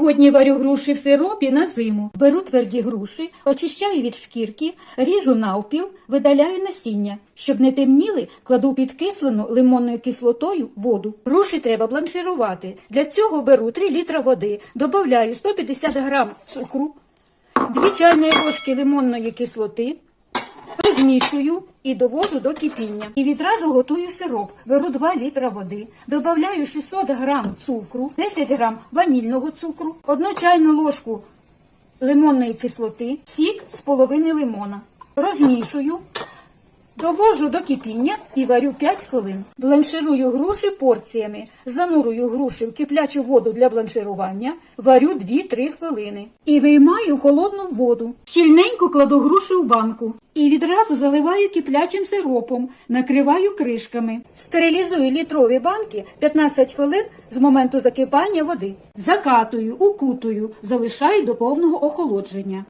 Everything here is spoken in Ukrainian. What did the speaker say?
Сьогодні варю груші в сиропі на зиму. Беру тверді груші, очищаю від шкірки, ріжу навпіл, видаляю насіння. Щоб не темніли, кладу під кислену лимонною кислотою воду. Груші треба бланширувати. Для цього беру 3 літра води, додаю 150 грам цукру, 2 чайні ложки лимонної кислоти, Розмішую і довожу до кипіння. І відразу готую сироп. Беру 2 літра води, додаю 600 грам цукру, 10 грам ванільного цукру, 1 чайну ложку лимонної кислоти, сік з половини лимона. Розмішую, довожу до кипіння і варю 5 хвилин. Бланширую груші порціями, занурую груші в киплячу воду для бланширування, варю 2-3 хвилини. І виймаю холодну воду. Щільненько кладу груші у банку. І відразу заливаю киплячим сиропом, накриваю кришками. Стерилізую літрові банки 15 хвилин з моменту закипання води. Закатую, укутую, залишаю до повного охолодження.